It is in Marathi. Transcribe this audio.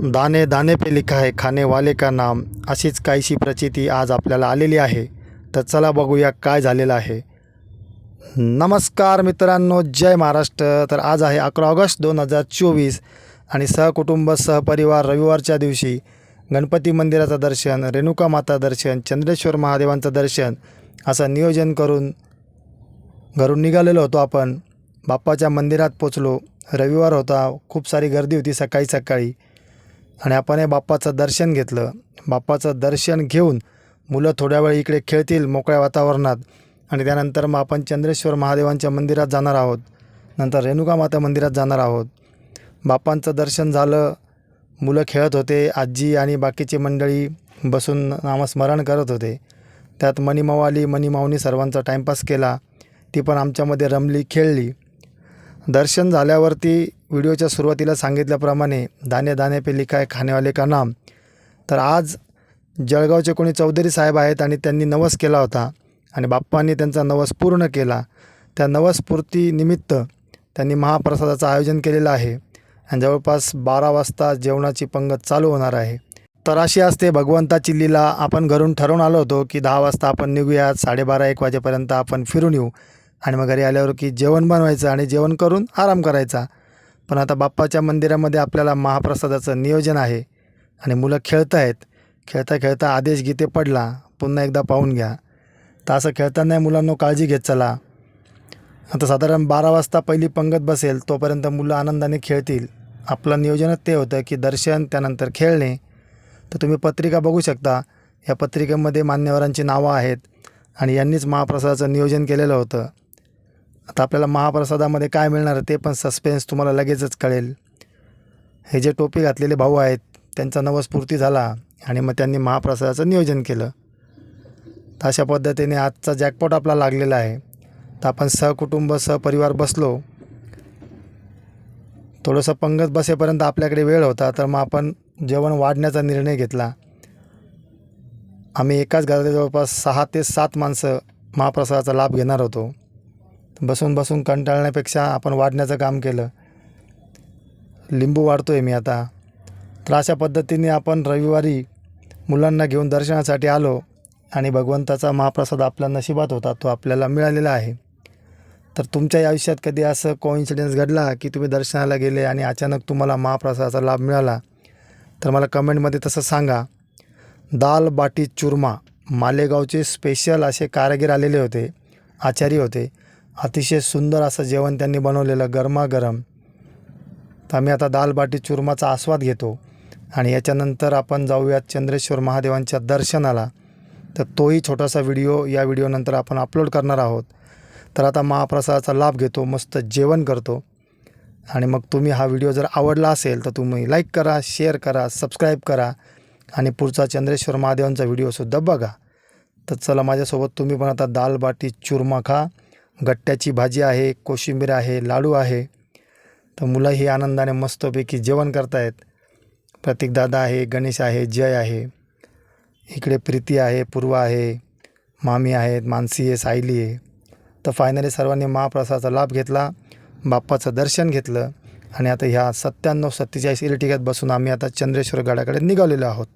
दाने दाने पे लिखा है खाने वाले का नाम। अशीच काहीशी प्रचिती आज आपल्याला आलेली आहे. तर चला बघूया काय झालेलं आहे. नमस्कार मित्रांनो जय महाराष्ट्र. तर आज आहे अकरा ऑगस्ट दोन हजार चोवीस आणि सहकुटुंब सहपरिवार रविवारच्या दिवशी गणपती मंदिराचं दर्शन रेणुका माता दर्शन चंद्रेश्वर महादेवांचं दर्शन असं नियोजन करून घरून निघालेलो होतो आपण. बाप्पाच्या मंदिरात पोचलो. रविवार होता. खूप सारी गर्दी होती सकाळी सकाळी. आणि आपण हे बाप्पाचं दर्शन घेतलं. बाप्पाचं दर्शन घेऊन मुलं थोड्या वेळ इकडे खेळतील मोकळ्या वातावरणात. आणि त्यानंतर मग आपण चंद्रेश्वर महादेवांच्या मंदिरात जाणार आहोत. नंतर रेणुका माता मंदिरात जाणार आहोत. बाप्पांचं दर्शन झालं. मुलं खेळत होते. आजी आणि बाकीची मंडळी बसून नामस्मरण करत होते. त्यात मणिमाऊ आली मणिमाऊनी सर्वांचा टाईमपास केला. ती पण आमच्यामध्ये रमली खेळली. दर्शन झाल्यावरती व्हिडिओच्या सुरुवातीला सांगितल्याप्रमाणे दाणे दाणे पे लिखा आहे खानेवाले का नाम? तर आज जळगावचे कोणी चौधरी साहेब आहेत आणि त्यांनी नवस केला होता आणि बाप्पांनी त्यांचा नवस पूर्ण केला. त्या नवसपूर्तीनिमित्त त्यांनी महाप्रसादाचं आयोजन केलेलं आहे आणि जवळपास बारा वाजता जेवणाची पंगत चालू होणार आहे. तर अशी असते भगवंताची लीला. आपण घरून ठरवून आलो होतो की दहा वाजता आपण निघूयात साडेबारा एक वाजेपर्यंत आपण फिरून येऊ आणि मग घरी आल्यावर की जेवण बनवायचं आणि जेवण करून आराम करायचा. पण आता बाप्पाच्या मंदिरामध्ये आपल्याला महाप्रसादाचं नियोजन आहे. आणि मुलं खेळत आहेत खेळता खेळता आदेश गीते पडला. पुन्हा एकदा पाहून घ्या. तर असं खेळताना मुलांनो काळजी घेत चला. आता साधारण बारा वाजता पहिली पंगत बसेल तोपर्यंत मुलं आनंदाने खेळतील. आपलं नियोजनच ते होतं की दर्शन त्यानंतर खेळणे. तर तुम्ही पत्रिका बघू शकता. या पत्रिकेमध्ये मान्यवरांची नावं आहेत. आणि यांनीच महाप्रसादाचं नियोजन केलेलं होतं. आता आपल्याला महाप्रसादामध्ये काय मिळणार आहे ते पण सस्पेन्स तुम्हाला लगेचच कळेल. हे जे टोपी घातलेले भाऊ आहेत त्यांचा नवस्फूर्ती झाला आणि मग त्यांनी महाप्रसादाचं नियोजन केलं. तर अशा पद्धतीने आजचा जॅकपॉट आपला लागलेला आहे. तर आपण सहकुटुंब सहपरिवार बसलो. थोडंसं पंगत बसेपर्यंत आपल्याकडे वेळ होता तर मग आपण जेवण वाढण्याचा निर्णय घेतला. आम्ही एकाच घरात जवळपास सहा ते सात माणसं महाप्रसादाचा लाभ घेणार होतो. बसून बसून कंटाळण्यापेक्षा आपण वाढण्याचं काम केलं. लिंबू वाढतो आहे मी आता. तर अशा पद्धतीने आपण रविवारी मुलांना घेऊन दर्शनासाठी आलो आणि भगवंताचा महाप्रसाद आपल्या नशिबात होता तो आपल्याला मिळालेला आहे. तर तुमच्या आयुष्यात कधी असं कोइन्सिडन्स घडला की तुम्ही दर्शनाला गेले आणि अचानक तुम्हाला महाप्रसादाचा लाभ मिळाला? तर मला कमेंटमध्ये तसं सांगा. दाल बाटी चुरमा मालेगावचे स्पेशल असे कारागीर आलेले होते आचारी होते. अतिशय सुंदर असं जेवण त्यांनी बनवलेलं गरमागरम. तर आम्ही आता दाल बाटी चुरमाचा आस्वाद घेतो आणि याच्यानंतर आपण जाऊयात चंद्रेश्वर महादेवांच्या दर्शनाला. तर तोही छोटासा व्हिडिओ या व्हिडिओनंतर आपण अपलोड करणार आहोत. तर आता महाप्रसादाचा लाभ घेतो मस्त जेवण करतो. आणि मग तुम्ही हा व्हिडिओ जर आवडला असेल तर तुम्ही लाईक करा शेअर करा सबस्क्राईब करा आणि पुढचा चंद्रेश्वर महादेवांचा व्हिडिओसुद्धा बघा. तर चला माझ्यासोबत तुम्ही पण आता दाल बाटी चुरमा खा. गट्ट्याची भाजी आहे कोशिंबीर आहे लाडू आहे. तर मुलंही आनंदाने मस्तपैकी जेवण करतायत. प्रतीकदादा आहे गणेश आहे जय आहे. इकडे प्रीती आहे पूर्वा आहे मामी आहेत मानसी आहे सायली आहे. तर फायनली सर्वांनी महाप्रसादाचा लाभ घेतला बाप्पाचं दर्शन घेतलं आणि आता ह्या सत्त्याण्णव सत्तेचाळीस इलेक्ट्रिकात बसून आम्ही आता चंद्रेश्वर गडाकडे निघालेलो आहोत.